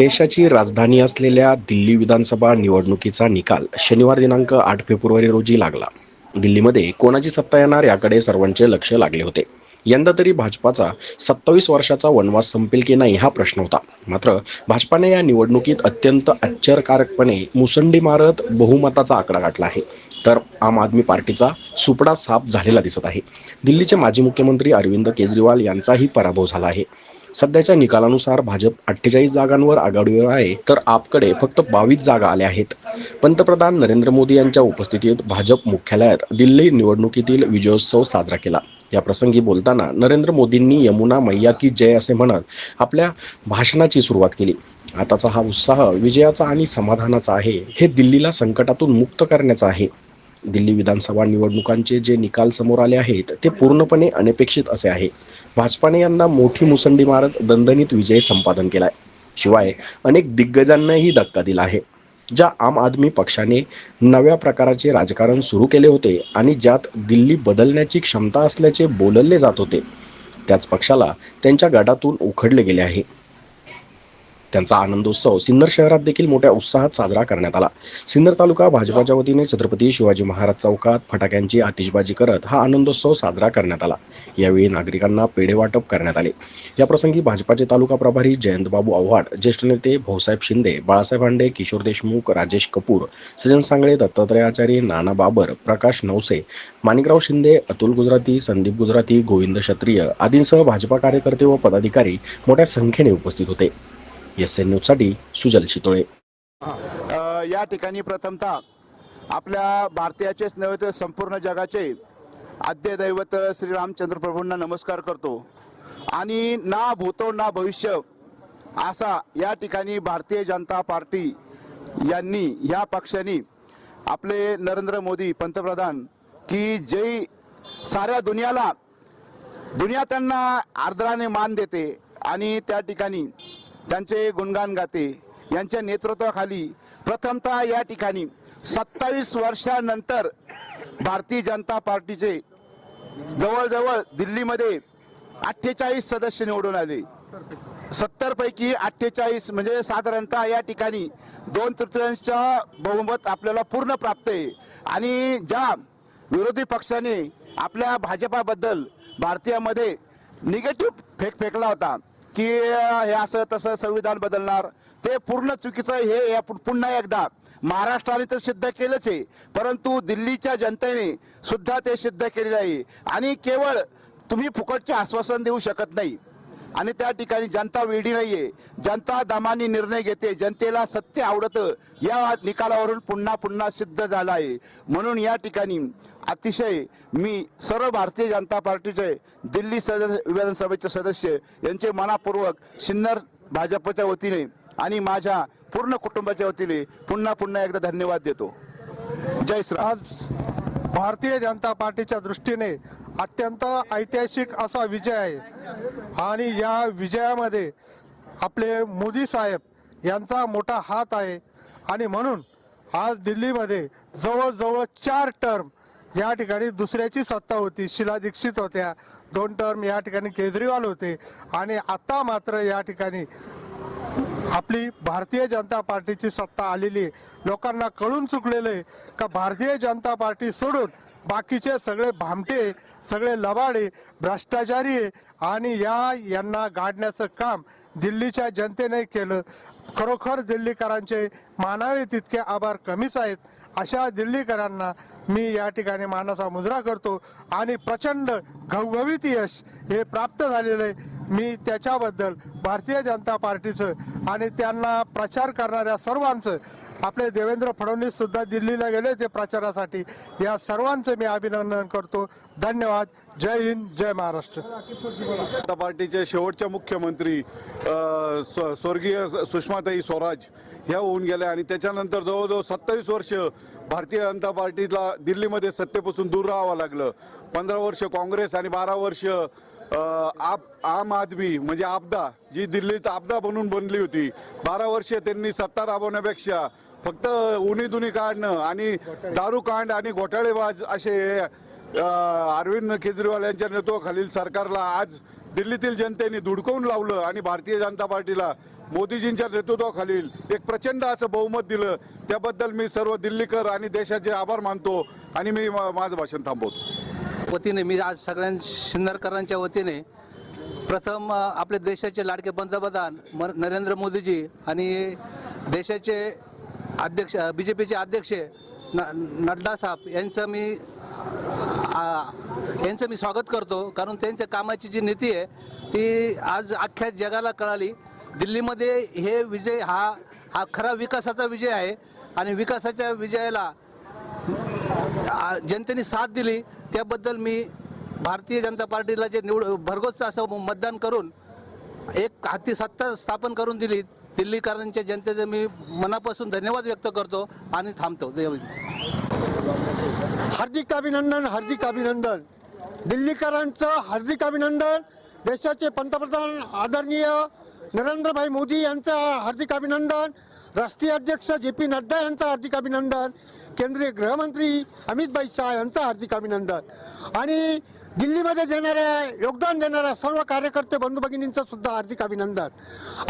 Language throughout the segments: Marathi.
देशाची राजधानी असलेल्या दिल्ली विधानसभा निवडणुकीचा निकाल शनिवार दिनांक आठ फेब्रुवारी रोजी लागला. दिल्लीमध्ये कोणाची सत्ता येणार याकडे सर्वांचे लक्ष लागले होते. यंदा तरी भाजपाचा सत्तावीस वर्षाचा वनवास संपेल की नाही हा प्रश्न होता. मात्र भाजपाने या निवडणुकीत अत्यंत आश्चर्यकारकपणे मुसंडी मारत बहुमताचा आकडा गाठला आहे. तर आम आदमी पार्टीचा सुपडा साफ झालेला दिसत आहे. दिल्लीचे माजी मुख्यमंत्री अरविंद केजरीवाल यांचाही पराभव झाला आहे. सध्याच्या निकालानुसार भाजप अठ्ठेचाळीस जागांवर आघाडीवर आहे तर आपकडे फक्त बावीस जागा आल्या आहेत. पंतप्रधान नरेंद्र मोदी यांच्या उपस्थितीत भाजप मुख्यालयात दिल्ली निवडणुकीतील विजयोत्सव साजरा केला. या प्रसंगी बोलताना नरेंद्र मोदींनी यमुना मैया की जय असे म्हणत आपल्या भाषणाची सुरुवात केली. आताचा हा उत्साह विजयाचा आणि समाधानाचा आहे हे दिल्लीला संकटातून मुक्त करण्याचा आहे. दिल्ली विधानसभा निवडणुकांचे जे निकाल समोर आले आहेत ते पूर्णपणे अनपेक्षित असे आहे. भाजपाने यंदा मोठी मुसंडी मारत दणदणीत विजय संपादन केलाय. शिवाय अनेक दिग्गजांनाही धक्का दिला आहे. ज्या आम आदमी पक्षाने नव्या प्रकाराचे राजकारण सुरू केले होते आणि ज्यात दिल्ली बदलण्याची क्षमता असल्याचे बोलले जात होते त्याच पक्षाला त्यांच्या गटातून उखडले गेले आहे. त्यांचा आनंदोत्सव सिन्नर शहरात देखील मोठ्या उत्साहात साजरा करण्यात आला. सिन्नर तालुका भाजपाच्या वतीने छत्रपती शिवाजी महाराज चौकात फटाक्यांची आतिषबाजी करत हा आनंदोत्सव साजरा करण्यात आला. यावेळी नागरिकांना पेढे वाटप करण्यात आले. याप्रसंगी भाजपाचे तालुका प्रभारी जयंतबाबू आव्हाड ज्येष्ठ नेते भाऊसाहेब शिंदे बाळासाहेब हांडे किशोर देशमुख राजेश कपूर सजन सांगळे दत्तात्रय आचार्य नाना बाबर प्रकाश नवसे माणिकराव शिंदे अतुल गुजराती संदीप गुजराती गोविंद क्षत्रिय आदींसह भाजपा कार्यकर्ते व पदाधिकारी मोठ्या संख्येने उपस्थित होते. एस एन न्यूजसाठी सुजल शितोळे या ठिकाणी प्रथमतः आपल्या भारतीयाचेच नव्हे तर संपूर्ण जगाचे आद्य दैवत श्री रामचंद्र प्रभूंना नमस्कार करतो. आणि ना भूतो ना भविष्य असा या ठिकाणी भारतीय जनता पार्टी यांनी या पक्षाने आपले नरेंद्र मोदी पंतप्रधान की जय साऱ्या दुनियाला दुनिया त्यांना आर्द्राने मान देते. आणि त्या ठिकाणी त्यांचे गुणगान गाते यांच्या नेतृत्वाखाली प्रथमतः या ठिकाणी सत्तावीस वर्षानंतर भारतीय जनता पार्टीचे जवळजवळ दिल्लीमध्ये अठ्ठेचाळीस सदस्य निवडून आले. सत्तर पैकी अठ्ठेचाळीस म्हणजे साधारणतः या ठिकाणी दोन तृतीयांशच्या बहुमत आपल्याला पूर्ण प्राप्त आहे. आणि ज्या विरोधी पक्षाने आपल्या भाजपाबद्दल भारतीयामध्ये निगेटिव्ह फेक फेकला होता की हे असं तसं संविधान बदलणार ते पूर्ण चुकीचं हे या पु- पुन्हा एकदा. महाराष्ट्राने तर सिद्ध केलंच आहे परंतु दिल्लीच्या जनतेने सुद्धा ते सिद्ध केलेलं आहे. आणि केवळ तुम्ही फुकटचे आश्वासन देऊ शकत नाही. आणि त्या ठिकाणी जनता वेडी नाहीये. जनता दमाने निर्णय घेते. जनतेला सत्य आवडतं. या निकालावरून पुन्हा पुन्हा सिद्ध झालं आहे. म्हणून या ठिकाणी अतिशय मी सर्व भारतीय जनता पार्टीचे दिल्ली सदस्य विधानसभेचे सदस्य यांचे मनापूर्वक सिन्नर भाजपच्या वतीने आणि माझ्या पूर्ण कुटुंबाच्या वतीने पुन्हा पुन्हा एकदा धन्यवाद देतो. जय श्री आज भारतीय जनता पार्टीच्या दृष्टीने अत्यंत ऐतिहासिक असा विजय आहे आणि या विजयामध्ये आपले मोदी साहेब यांचा मोठा हात आहे. आणि म्हणून आज दिल्लीमध्ये जवळजवळ चार टर्म या ठिकाणी दुसऱ्याची सत्ता होती. शिला दीक्षित होत्या. दोन टर्म या ठिकाणी केजरीवाल होते. आणि आता मात्र या ठिकाणी आपली भारतीय जनता पार्टीची सत्ता आलेली आहे. लोकांना कळून चुकलेलं आहे का भारतीय जनता पार्टी सोडून बाकीचे सगळे भामटे सगळे लबाडे भ्रष्टाचारी आणि या यांना गाडण्याचं काम दिल्लीच्या जनतेने केलं. खरोखर दिल्लीकरांचे मानावे तितके आभार कमीच आहेत. अशा दिल्लीकरांना मी या ठिकाणी मानाचा मुजरा करतो. आणि प्रचंड घवघवीत यश हे प्राप्त झालेलं आहे. मी त्याच्याबद्दल भारतीय जनता पार्टीचं आणि त्यांना प्रचार करणाऱ्या सर्वांचं आपले देवेंद्र फडणवीस सुद्धा दिल्लीला गेले ते प्रचारासाठी या सर्वांचं मी अभिनंदन करतो. धन्यवाद. जय हिंद जय महाराष्ट्र. जनता पार्टीचे शेवटचे मुख्यमंत्री स्व- स्वर्गीय सुषमाताई स्वराज ह्या होऊन गेल्या आणि त्याच्यानंतर जवळजवळ सत्तावीस वर्ष भारतीय जनता पार्टीला दिल्लीमध्ये सत्तेपासून दूर राहावं लागलं. पंधरा वर्ष काँग्रेस आणि बारा वर्ष आप आम आदमी म्हणजे आपदा जी दिल्लीत आपदा बनून बनली होती. बारा वर्ष त्यांनी सत्ता राबवण्यापेक्षा फक्त उनी दुनी काढणं आणि दारू कांड आणि घोटाळेबाज असे अरविंद केजरीवाल यांच्या नेतृत्वाखालील सरकारला आज दिल्लीतील जनतेने धुडकवून लावलं आणि भारतीय जनता पार्टीला मोदीजींच्या नेतृत्वाखालील एक प्रचंड असं बहुमत दिलं. त्याबद्दल मी सर्व दिल्लीकर आणि देशाचे आभार मानतो आणि मी मा- माझं भाषण थांबवतो. वतीने मी आज सगळ्यां शिन्नरकरांच्या वतीने प्रथम आपल्या देशाचे लाडके पंतप्रधान म नरेंद्र मोदीजी आणि देशाचे अध्यक्ष बी जे पीचे अध्यक्ष न नड्डा साहेब यांचं मी यांचं मी स्वागत करतो. कारण त्यांच्या कामाची जी नीती आहे ती आज अख्ख्या जगाला कळाली. दिल्लीमध्ये हे विजय हा हा खरा विकासाचा विजय आहे. आणि विकासाच्या विजयाला जनतेने साथ दिली. त्याबद्दल मी भारतीय जनता पार्टीला जे निवड भरघोसचं असं मतदान करून एक हाती सत्ता स्थापन करून दिली. दिल्लीकरांच्या जनतेचे मी मनापासून धन्यवाद व्यक्त करतो आणि थांबतो. हार्दिक अभिनंदन हार्दिक अभिनंदन. दिल्लीकरांचं हार्दिक अभिनंदन. देशाचे पंतप्रधान आदरणीय नरेंद्रभाई मोदी यांचं हार्दिक अभिनंदन. राष्ट्रीय अध्यक्ष जे पी नड्डा यांचं हार्दिक अभिनंदन. केंद्रीय गृहमंत्री अमितभाई शाह यांचं हार्दिक अभिनंदन. आणि दिल्लीमध्ये देणाऱ्या योगदान देणाऱ्या सर्व कार्यकर्ते बंधू भगिनींचं सुद्धा हार्दिक अभिनंदन.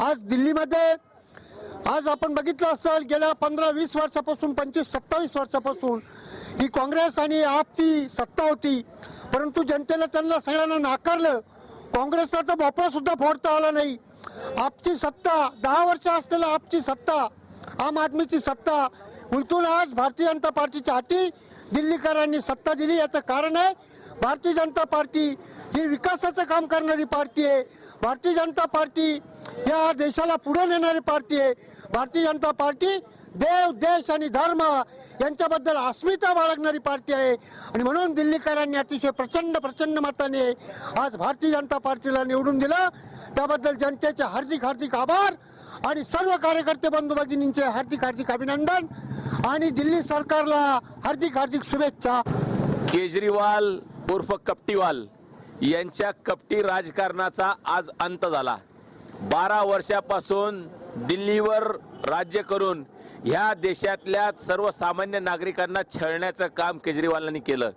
आज दिल्लीमध्ये आज आपण बघितलं असेल गेल्या पंधरा वीस वर्षापासून पंचवीस सत्तावीस वर्षापासून ही काँग्रेस आणि आपची सत्ता होती. परंतु जनतेला त्यांना सगळ्यांना नाकारलं. काँग्रेसला तर भोपळा सुद्धा फोडता आला नाही. आपची सत्ता दहा वर्ष असलेला आपची सत्ता आम आदमीची सत्ता उलटून आज भारतीय जनता पार्टीच्या हाती दिल्लीकरांनी सत्ता दिली याचं कारण आहे भारतीय जनता पार्टी ही विकासाचं काम करणारी पार्टी आहे. भारतीय जनता पार्टी या देशाला पुढे नेणारी पार्टी आहे. भारतीय जनता पार्टी देव देश आणि धर्म यांच्याबद्दल अस्मिता बाळगणारी पार्टी आहे. आणि म्हणून दिल्लीकरांनी अतिशय प्रचंड प्रचंड मताने आज भारतीय जनता पार्टीला निवडून दिलं. त्याबद्दल जनतेचे हार्दिक हार्दिक आभार. आणि सर्व कार्यकर्ते बंधू भगिनींचे हार्दिक हार्दिक अभिनंदन. आणि दिल्ली सरकारला हार्दिक हार्दिक शुभेच्छा. केजरीवाल उर्फ कपटीवाल यांच्या कपटी राजकारणाचा आज अंत झाला. बारा वर्षापासून दिल्लीवर राज्य करून ह्या देशातल्या सर्वसामान्य नागरिकांना छळण्याचं काम केजरीवालांनी केलं.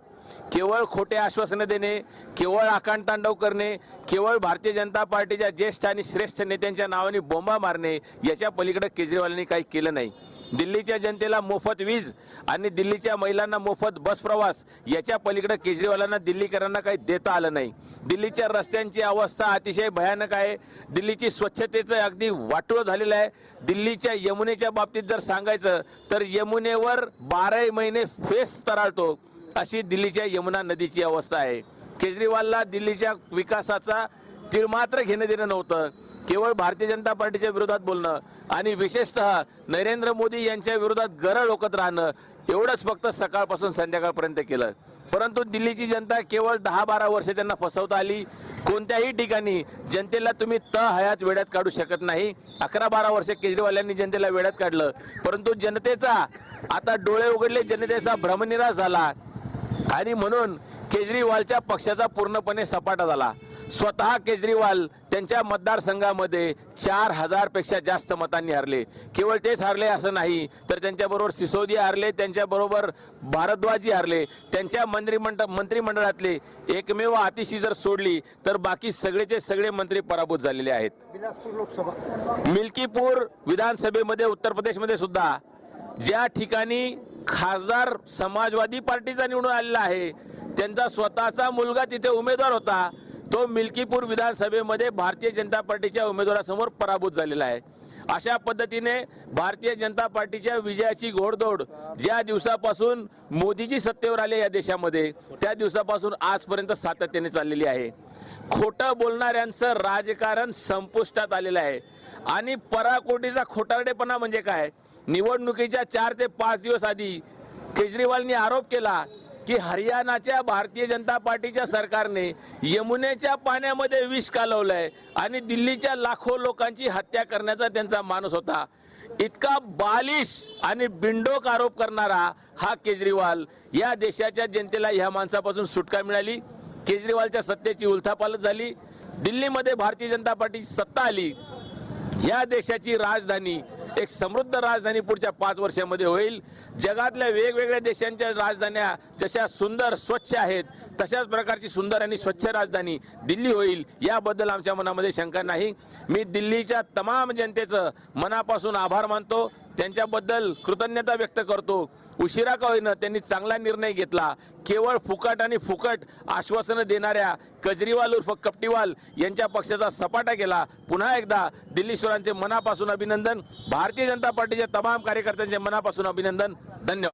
केवळ खोटे आश्वासनं देणे केवळ आकांतांडव करणे केवळ भारतीय जनता पार्टीच्या ज्येष्ठ आणि श्रेष्ठ नेत्यांच्या नावाने बोंबा मारणे याच्या पलीकडे केजरीवालांनी काही केलं नाही. दिल्लीच्या जनतेला मोफत वीज आणि दिल्लीच्या महिलांना मोफत बस प्रवास याच्या पलीकडे केजरीवालांना दिल्लीकरांना काही देता आलं नाही. दिल्लीच्या रस्त्यांची अवस्था अतिशय भयानक आहे. दिल्लीची स्वच्छतेचं अगदी वाटोळं झालेलं आहे. दिल्लीच्या यमुनेच्या बाबतीत जर सांगायचं तर यमुनेवर बाराही महिने फेस तराळतो अशी दिल्लीच्या यमुना नदीची अवस्था आहे. केजरीवालला दिल्लीच्या विकासाचा तिळमात्र घेणं देणं नव्हतं. केवळ भारतीय जनता पार्टीच्या विरोधात बोलणं आणि विशेषतः नरेंद्र मोदी यांच्या विरोधात गरळ ओकत राहणं एवढंच फक्त सकाळपासून संध्याकाळपर्यंत केलं. परंतु दिल्लीची जनता केवळ दहा बारा वर्ष त्यांना फसवता आली. कोणत्याही ठिकाणी जनतेला तुम्ही त हयात वेड्यात काढू शकत नाही. अकरा बारा वर्ष केजरीवाल यांनी जनतेला वेड्यात काढलं. परंतु जनतेचा आता डोळे उघडले जनतेचा भ्रमनिराश झाला. आणि म्हणून केजरीवालच्या पक्षाचा पूर्णपणे सपाटा झाला. स्वतः केजरीवाल त्यांच्या मतदारसंघामध्ये चार हजारपेक्षा जास्त मतांनी हरले. केवळ तेच हरले असं नाही तर त्यांच्याबरोबर सिसोदिया हरले त्यांच्याबरोबर भारद्वाजी हरले त्यांच्या मंत्रिमंड मंत्रिमंडळातले एकमेव आतिशी जर सोडली तर बाकी सगळेचे सगळे मंत्री पराभूत झालेले आहेत. बिलासपूर लोकसभा. मिल्कीपूर विधानसभेमध्ये उत्तर प्रदेशमध्ये सुद्धा ज्या ठिकाणी खासदार समाजवादी पार्टीचा निवडून आलेला आहे. त्यांचा स्वतःचा मुलगा तिथे उमेदवार होता. तो मिल्कीपूर विधानसभेमध्ये भारतीय जनता पार्टीच्या उमेदवारासमोर पराभूत झालेला आहे. अशा पद्धतीने भारतीय जनता पार्टीच्या विजयाची घोडदौड ज्या दिवसापासून मोदीजी सत्तेवर आले या देशामध्ये त्या दिवसापासून आजपर्यंत सातत्याने चाललेली आहे. खोटं बोलणाऱ्यांचं राजकारण संपुष्टात आलेलं आहे. आणि पराकोटीचा खोटारडेपणा म्हणजे काय? निवडणुकीच्या चार ते पाच दिवस आधी केजरीवालनी आरोप केला की हरियाणाच्या भारतीय जनता पार्टीच्या सरकारने यमुनेच्या पाण्यामध्ये विष कालवलंय आणि दिल्लीच्या लाखो लोकांची हत्या करण्याचा त्यांचा मानस होता. इतका बालिश आणि बिंडोक आरोप करणारा हा केजरीवाल या देशाच्या जनतेला ह्या माणसापासून सुटका मिळाली. केजरीवालच्या सत्तेची उलथापालत झाली. दिल्लीमध्ये भारतीय जनता पार्टीची सत्ता आली. या देशाची राजधानी एक समृद्ध राजधानी पुढच्या पाच वर्षामध्ये होईल. जगातल्या वेगवेगळ्या देशांच्या राजधान्या जशा सुंदर स्वच्छ आहेत तशाच प्रकारची सुंदर आणि स्वच्छ राजधानी दिल्ली होईल याबद्दल आमच्या मनामध्ये शंका नाही. मी दिल्लीच्या तमाम जनतेचं मनापासून आभार मानतो. त्यांच्याबद्दल कृतज्ञता व्यक्त करतो. उशिरा कळीनं त्यांनी चांगला निर्णय घेतला. केवळ फुकट आणि फुकट आश्वासनं देणाऱ्या कजरीवाल उर्फ कपटीवाल यांच्या पक्षाचा सपाटा केला. पुन्हा एकदा दिल्लीश्वरांचे मनापासून अभिनंदन. भारतीय जनता पार्टीच्या तमाम कार्यकर्त्यांचे मनापासून अभिनंदन. धन्यवाद.